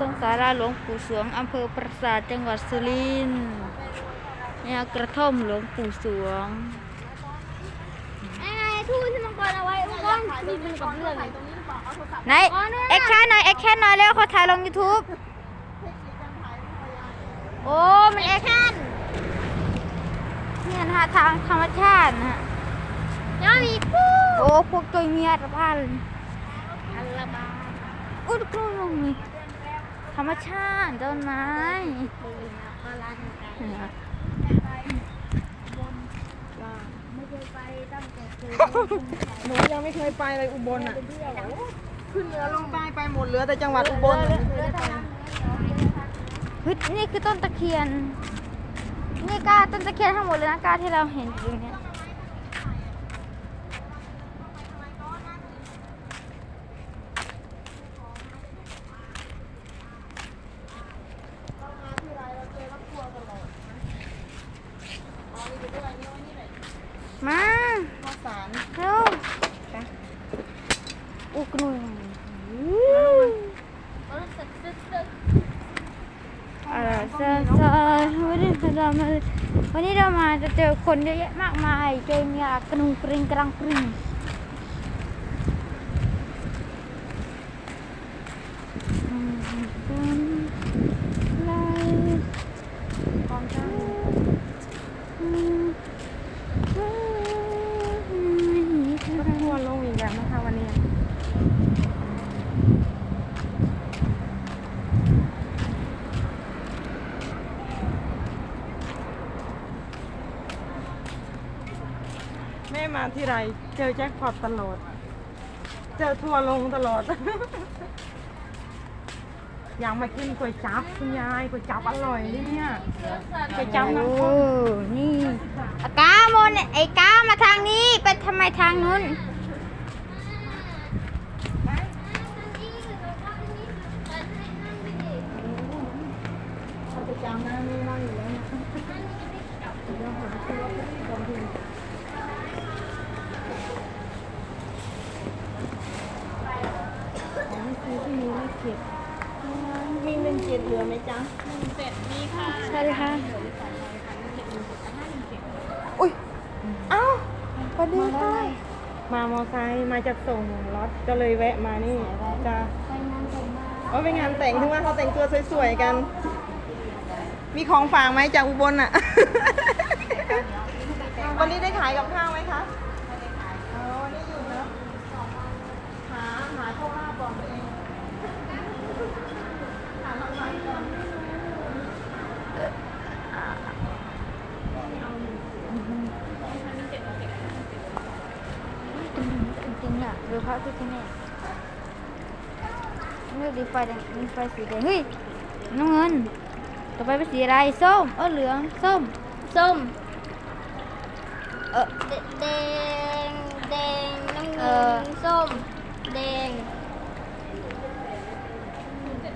ตรงศาลาหลวงปู่สวงอำเภอปราสาทจังหวัดสุรินทร์เนี่ยกระท่อมหลวงปู่สวงไอ้ไงทูที่มังกรเอาไว้อ้วนทูเป็นกับเรื่องไหนแอคชั่นหน่อยแอคชั่นหน่อยแล้วเขาถ่ายลง YouTube โอ้มันแอคชั่นเนี่ยนะฮะทางธรรมชาตินะฮะแล้วมีปู้โอ้พวกตัวเมียระพันอัลลาบาอุ้ยกลัวลงนี่ ธรรมชาติต้นไม้ปืนก็ร้านไก่เนี่ยไม่เคยไปตั้งแต่เคยหนูยังไม่เคยไปเลยอุบลอะ ขึ้นเหนือลงใต้ไปหมดเหลือแต่จังหวัดอุบลน่ะไม่เคยได้ไปเฮ้ยนี่คือต้นตะเคียน นี่กล้าต้นตะเคียนทั้งหมดเลยนะกล้าที่เราเห็นอยู่เนี่ย มา ข้าวสาร เร็ว อุกหนุ่ยอะไรซาซาวันนี้เรามาวันนี้เรามาจะเจอคนเยอะแยะมากมายเจอเมียกระนุงกริงกรังกริงอืมอืมไล่ของทางอืมอืม ก็ทัวร์ลงอีกแล้วนะคะวันนี้ แม่มาที่ไรเจอแจ็คพอตตลอด เจอทัวร์ลงตลอด อยากมากินก๋วยจั๊บคุณยายก๋วยจั๊บอร่อยเนี่ยก๋วยจั๊บน้ำโอ้ข้นนี่อากาโมนไอ้กามาทางนี้ไปทำไมทางนู้นก๋วยจั๊บนะนี่นั่งอยู่แล้วนี่ ยอ๋อนี่คือที่มีเลขเจ็ดมีหนึ่งเจ็ดเหลือไหมจ๊ะสวัสดีค่ะ อุ้ยเอ้าสวัสดีค่ะ มามอไซค์มาจากส่งรถก็เลยแวะมานี่จะไปงานแต่งมาเอาไปงานแต่งถึงว่าเขาแต่งตัวสวยๆกัน มีของฝากไหมจากอุบลอะ วันนี้ได้ขายกับข้าวไหมคะไม่ได้ขายอ๋อวันนี้อยู่เนอะหาหาข้าวราบบอกตัวเองหาทำไมก่อน จริงๆอะ ดูพระพิฆเนศนี่ดีไฟแดงมีไฟสีแดงเฮ้ยน้ำเงิน ต่อไปเป็นสีอะไรส้มเออเหลืองส้มส้มเออแดงแดงน้ำเอเงิอนส้มแดง